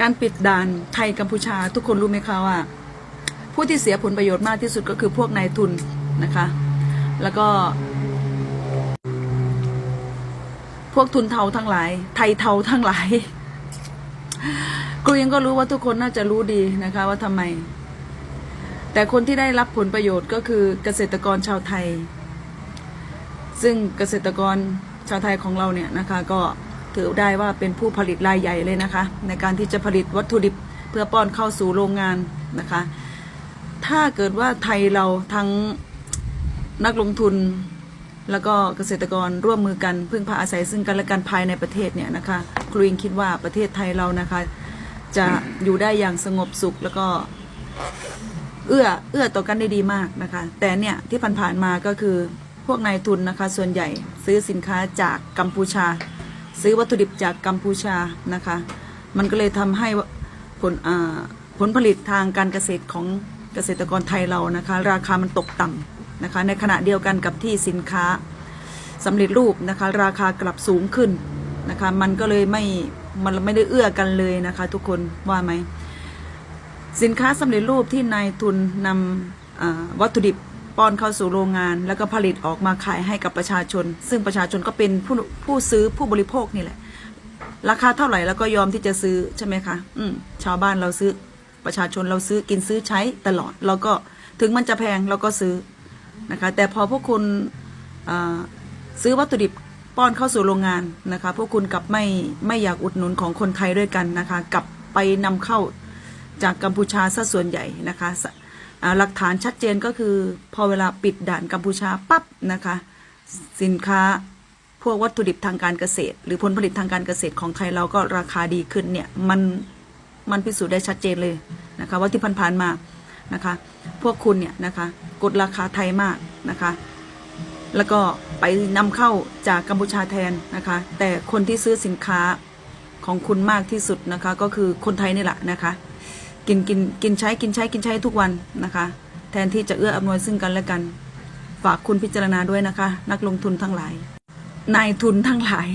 การปิดด่านไทยกัมพูชา ทุกคนรู้ไหมคะว่า ผู้ที่เสียผลประโยชน์มากที่สุดก็คือพวกนายทุนนะคะ แล้วก็ พวกทุนเทาทั้งหลาย ไทยเทาทั้งหลายครูยังก็รู้ว่าทุกคนน่าจะรู้ดีนะคะ ว่าทำไม แต่คนที่ได้รับผลประโยชน์ก็คือเกษตรกรชาวไทย ซึ่งเกษตรกรชาวไทยของเราเนี่ยนะคะ ก็ ถือได้ว่าเป็นผู้ผลิตรายใหญ่เลยนะคะ ในการที่จะผลิตวัตถุดิบเพื่อป้อนเข้าสู่โรงงานนะคะ ถ้าเกิดว่าไทยเราทั้งนักลงทุนแล้วก็เกษตรกรร่วมมือกันพึ่งพาอาศัยซึ่งกันและกันภายในประเทศเนี่ยนะคะครูอิงคิดว่าประเทศไทยเรานะคะ จะอยู่ได้อย่างสงบสุขแล้วก็เอื้อเอื้อต่อกันได้ดีมากนะคะ แต่เนี่ยที่ผ่านๆมาก็คือพวกนายทุนนะคะ ส่วนใหญ่ซื้อสินค้าจากกัมพูชา ซื้อวัตถุดิบจากกัมพูชานะคะ มันก็เลยทำให้ผลผลผลิตทางการเกษตรของเกษตรกรไทยเรานะคะ ราคามันตกต่ำนะคะ ในขณะเดียวกันกับที่สินค้าสำเร็จรูปนะคะ ราคากลับสูงขึ้นนะคะ มันก็เลยไม่มันไม่ได้เอื้อกันเลยนะคะ ทุกคนว่าไหมสินค้าสำเร็จรูปที่นายทุนนำอ่าวัตถุดิบ ป้อนเข้าสู่โรงงาน แล้วก็ผลิตออกมาขายให้กับประชาชน ซึ่งประชาชนก็เป็นผู้ผู้ซื้อผู้บริโภคนี่แหละ ราคาเท่าไหร่แล้วก็ยอมที่จะซื้อใช่ไหมคะ อืมชาวบ้านเราซื้อประชาชนเราซื้อกินซื้อใช้ตลอดเราก็ถึงมันจะแพงเราก็ซื้อนะคะ แต่พอพวกคุณซื้อวัตถุดิบป้อนเข้าสู่โรงงานนะคะ พวกคุณกลับไม่ไม่อยากอุดหนุนของคนไทยด้วยกันนะคะ กลับไปนำเข้าจากกัมพูชาซะส่วนใหญ่นะคะ หลักฐานชัดเจนก็คือ พอเวลาปิดด่านกัมพูชาปั๊บนะคะ สินค้าพวกวัตถุดิบทางการเกษตร หรือผลผลิตทางการเกษตรของไทยเราก็ราคาดีขึ้นเนี่ยมันมันพิสูจน์ได้ชัดเจนเลยนะคะว่าที่ผ่านๆมานะคะ พวกคุณเนี่ยนะคะกดราคาไทยมากนะคะ แล้วก็ไปนำเข้าจากกัมพูชาแทนนะคะ แต่คนที่ซื้อสินค้าของคุณมากที่สุดนะคะ ก็คือคนไทยนี่แหละนะคะ กินกินกินใช้กินใช้กินใช้ทุกวันนะคะ แทนที่จะเอื้ออำนวยซึ่งกันและกัน ฝากคุณพิจารณาด้วยนะคะ นักลงทุนทั้งหลาย นายทุนทั้งหลาย